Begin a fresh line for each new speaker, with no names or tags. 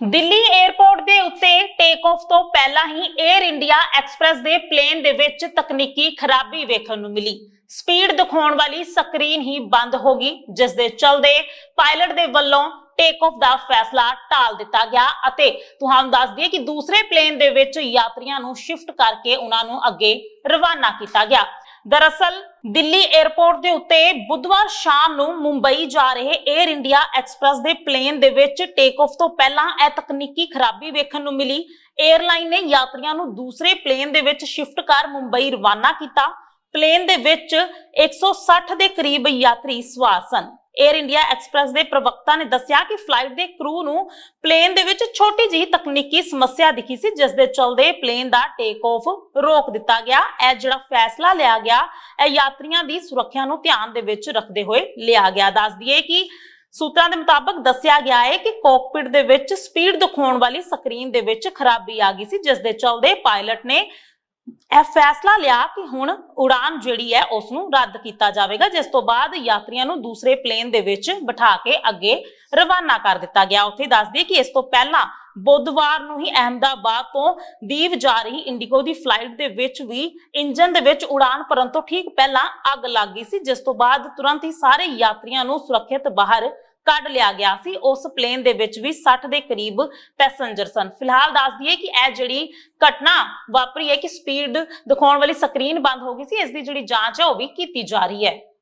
Delhi airport ਦੇ ਉੱਤੇ ਟੇਕ off ਤੋਂ ਪਹਿਲਾਂ ਹੀ 에ਅਰ ਇੰਡੀਆ ਐਕਸਪ੍ਰੈਸ ਦੇ ਪਲੇਨ ਦੇ ਵਿੱਚ ਤਕਨੀਕੀ ਖਰਾਬੀ ਵੇਖਣ ਨੂੰ ਮਿਲੀ। ਸਪੀਡ ਦਿਖਾਉਣ ਵਾਲੀ ਸਕਰੀਨ ਹੀ ਬੰਦ ਹੋ ਗਈ ਜਿਸ ਦੇ ਚਲਦੇ ਪਾਇਲਟ ਦੇ ਵੱਲੋਂ ਟੇਕ ਆਫ ਦਾ ਫੈਸਲਾ ਟਾਲ ਦਿੱਤਾ ਗਿਆ ਅਤੇ ਤੁਹਾਨੂੰ ਦੱਸ ਦਈਏ ਕਿ ਦੂਸਰੇ ਪਲੇਨ ਦੇ ਵਿੱਚ ਯਾਤਰੀਆਂ ਨੂੰ ਸ਼ਿਫਟ ਕਰਕੇ ਉਹਨਾਂ ਨੂੰ ਅੱਗੇ ਰਵਾਨਾ ਕੀਤਾ ਗਿਆ। ਦਰਅਸਲ, ਦਿੱਲੀ 에ਅਰਪੋਰਟ ਦੇ ਉੱਤੇ ਬੁੱਧਵਾਰ ਸ਼ਾਮ ਨੂੰ ਮੁੰਬਈ ਜਾ ਰਹੇ 에ਅਰ ਇੰਡੀਆ ਐਕਸਪ੍ਰੈਸ ਦੇ ਪਲੇਨ ਦੇ ਵਿੱਚ ਟੇਕ ਆਫ ਤੋਂ ਪਹਿਲਾਂ ਇਹ ਤਕਨੀਕੀ ਖਰਾਬੀ ਵੇਖਣ ਨੂੰ ਮਿਲੀ। 에ਅਰਲਾਈਨ ਨੇ ਯਾਤਰੀਆਂ ਨੂੰ ਦੂਸਰੇ ਪਲੇਨ ਦੇ ਵਿੱਚ ਸ਼ਿਫਟ ਕਰ ਮੁੰਬਈ ਰਵਾਨਾ ਕੀਤਾ। ਪਲੇਨ ਦੇ ਵਿੱਚ 160 ਦੇ ਕਰੀਬ ਯਾਤਰੀ ਸਵਾਰ ਸਨ। 에ਅਰ ਇੰਡੀਆ ਐਕਸਪ੍ਰੈਸ ਦੇ ਪ੍ਰਵਕਤਾ ਨੇ ਦੱਸਿਆ ਕਿ ਫਲਾਈਟ ਦੇ ਕਰੂ ਨੂੰ ਪਲੇਨ ਦੇ ਵਿੱਚ ਛੋਟੀ ਜਿਹੀ ਤਕਨੀਕੀ ਸਮੱਸਿਆ ਦਿਖੀ ਸੀ, ਜਿਸ ਦੇ ਚਲਦੇ ਪਲੇਨ ਦਾ ਟੇਕ ਆਫ ਰੋਕ ਦਿੱਤਾ ਗਿਆ। ਇਹ ਜਿਹੜਾ ਫੈਸਲਾ ਲਿਆ ਗਿਆ, ਇਹ ਯਾਤਰੀਆਂ ਦੀ ਸੁਰੱਖਿਆ ਨੂੰ ਧਿਆਨ ਦੇ ਵਿੱਚ ਰੱਖਦੇ ਹੋਏ ਲਿਆ ਗਿਆ। ਦੱਸ ਦਈਏ ਕਿ ਸੂਤਰਾਂ ਦੇ ਮੁਤਾਬਕ ਦੱਸਿਆ ਗਿਆ ਹੈ ਕਿ ਕੋਕਪਿਟ ਦੇ ਵਿੱਚ ਸਪੀਡ ਦਿਖਾਉਣ ਵਾਲੀ ਸਕਰੀਨ ਦੇ ਵਿੱਚ ਖਰਾਬੀ ਆ ਗਈ ਸੀ, ਜਿਸ ਦੇ ਚਲਦੇ ਪਾਇਲਟ ਨੇ ਇਹ ਫੈਸਲਾ ਲਿਆ ਕਿ ਹੁਣ ਉਡਾਨ ਜਿਹੜੀ ਹੈ ਉਸ ਨੂੰ ਰੱਦ ਕੀਤਾ ਜਾਵੇਗਾ, ਜਿਸ ਤੋਂ ਬਾਅਦ ਯਾਤਰੀਆਂ ਨੂੰ ਦੂਸਰੇ ਪਲੇਨ ਦੇ ਵਿੱਚ ਬਿਠਾ ਕੇ ਅੱਗੇ ਰਵਾਨਾ ਕਰ ਦਿੱਤਾ ਗਿਆ। ਉੱਥੇ ਦੱਸ ਕਿ ਇਸ ਤੋਂ ਪਹਿਲਾਂ ਬੁੱਧਵਾਰ ਨੂੰ ਹੀ ਅਹਿਮਦਾਬਾਦ ਤੋਂ ਦੀਵ ਜਾ ਰਹੀ ਇੰਡੀਗੋ ਦੀ ਫਲਾਈਟ ਦੇ ਵਿੱਚ ਵੀ ਇੰਜਨ ਦੇ ਵਿੱਚ ਉਡਾਨ ਭਰਨ ਤੋਂ ਠੀਕ ਪਹਿਲਾਂ ਅੱਗ ਲੱਗ ਗਈ ਸੀ, ਜਿਸ ਤੋਂ ਬਾਅਦ ਤੁਰੰਤ ਹੀ ਸਾਰੇ ਯਾਤਰੀਆਂ ਨੂੰ ਸੁਰੱਖਿਅਤ ਬਾਹਰ ਕੱਢ ਲਿਆ ਗਿਆ ਸੀ। ਉਸ ਪਲੇਨ ਦੇ ਵਿੱਚ ਵੀ 60 ਦੇ ਕਰੀਬ ਪੈਸੇਂਜਰ ਸਨ। ਫਿਲਹਾਲ ਦੱਸ ਦਈਏ ਕਿ ਇਹ ਜਿਹੜੀ ਘਟਨਾ ਵਾਪਰੀ ਹੈ ਕਿ ਸਪੀਡ ਦਿਖਾਉਣ ਵਾਲੀ ਸਕਰੀਨ ਬੰਦ ਹੋ ਗਈ ਸੀ। ਇਸ ਦੀ ਜਿਹੜੀ ਜਾਂਚ ਹੈ ਉਹ ਵੀ ਕੀਤੀ ਜਾ ਰਹੀ ਹੈ।